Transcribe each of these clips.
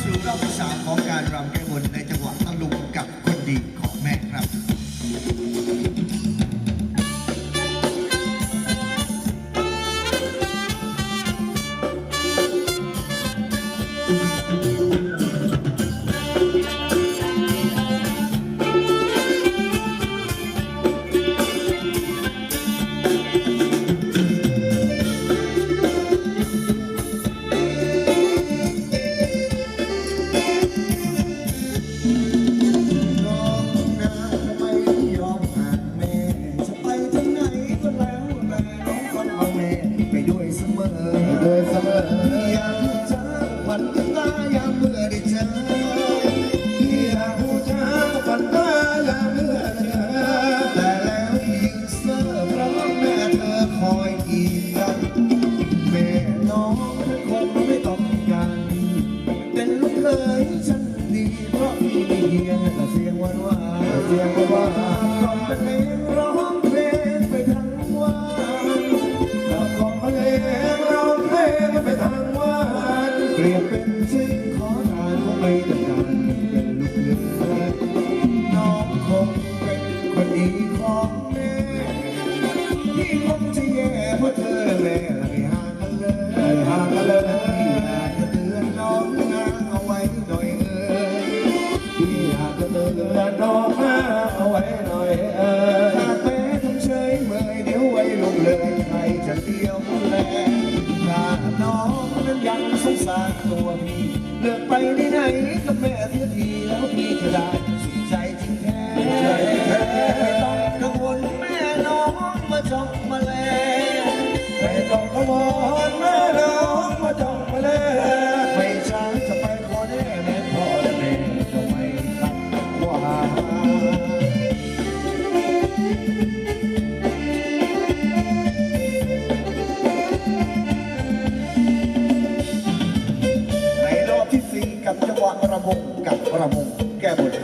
สู่รอบที่ 3 ของการรำแก้บนในจังหวัด ไม่ต้องขวอนแม่น้อมาจ้องมาเล่ไม่ช้าจะไปขอแน่แน่พอแน่จะไม่ตัดหัวหาในรอบที่สี่กับจังหวะระบงกับระบงแก้บท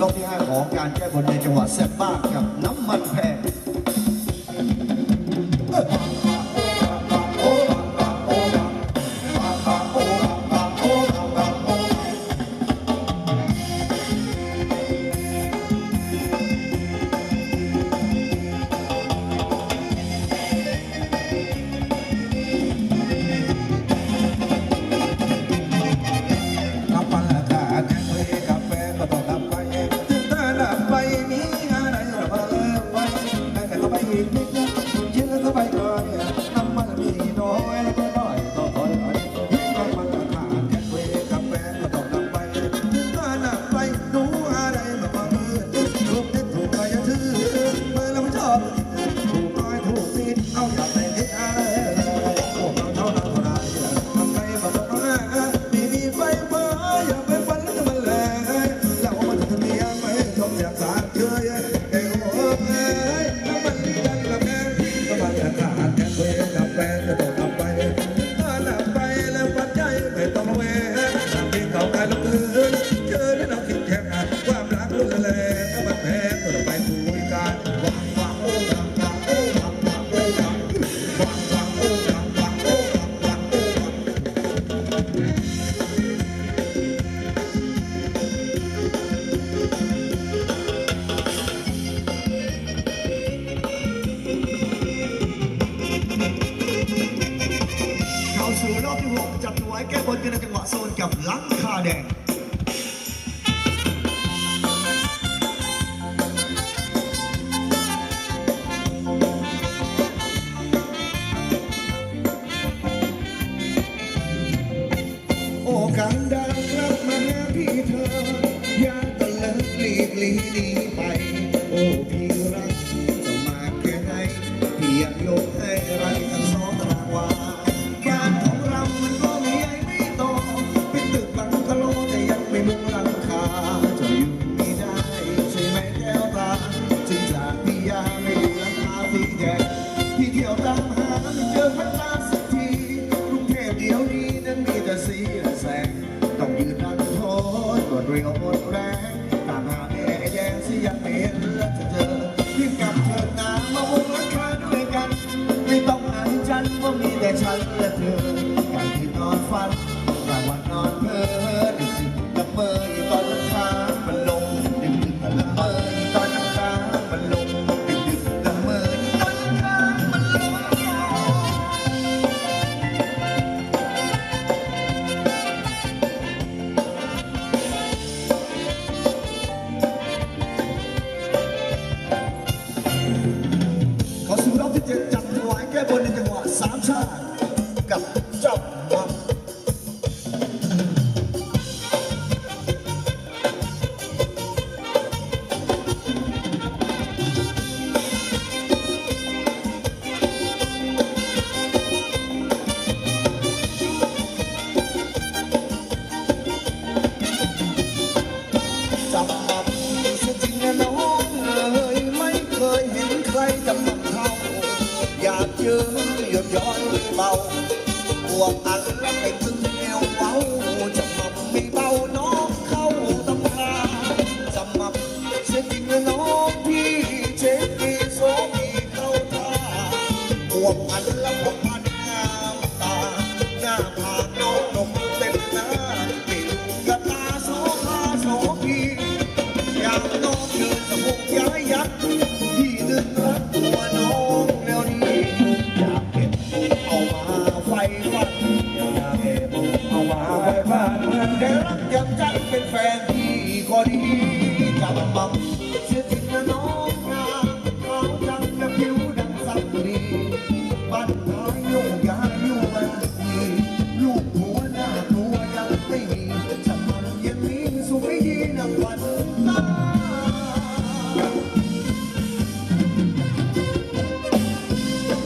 รอบที่ 5 ของการแก้บนในจังหวัดแซ่บบ้ากับน้ำมันแพง lady. love.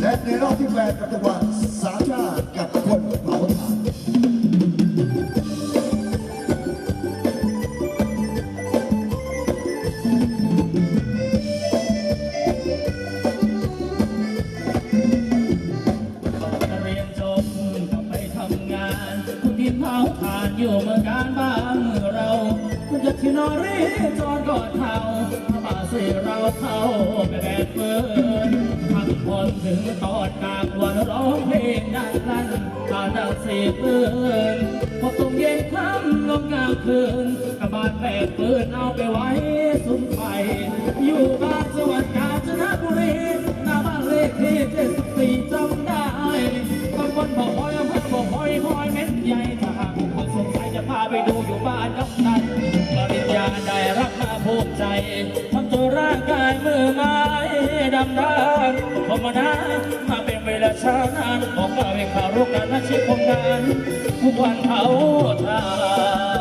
และในอบที่แปดกับจังหวัดสามาติกับคนเผาถ่านเรียนจบกลับไทำงาน คุณดิเผาถ่านอยู่เมืองการบ้าน ยกที่นอรีจอนกอดเท้าป่าเสเราเข้าไปแดดเฟินพักผ่นถึงตอนกลางวันร้องเพลงดังลั่นตาดางเสียเฟืนพอตรงเย็นค่ำลงกางคืนกระบาดแบกปืนเอาไปไว้สุนไฟอยู่บ้านสวัสดิ์กาญจนบุรีหน้าบ้านเลขที่เจ็ดสี่จำได้บางคนบอกหอยบางคนบอกหอยหอยเม็ดใหญ่ถ้าหากผู้คนสงสัยจะพาไปดูอยู่บ้านกับนั้น จทำตัวร่างกายมือไม้ดำด้านผมมานะมาเป็นเวลาช้านานบอกเล่าให้ข่าวรุกกันาชีพผมนั้นทุกวันเขาทา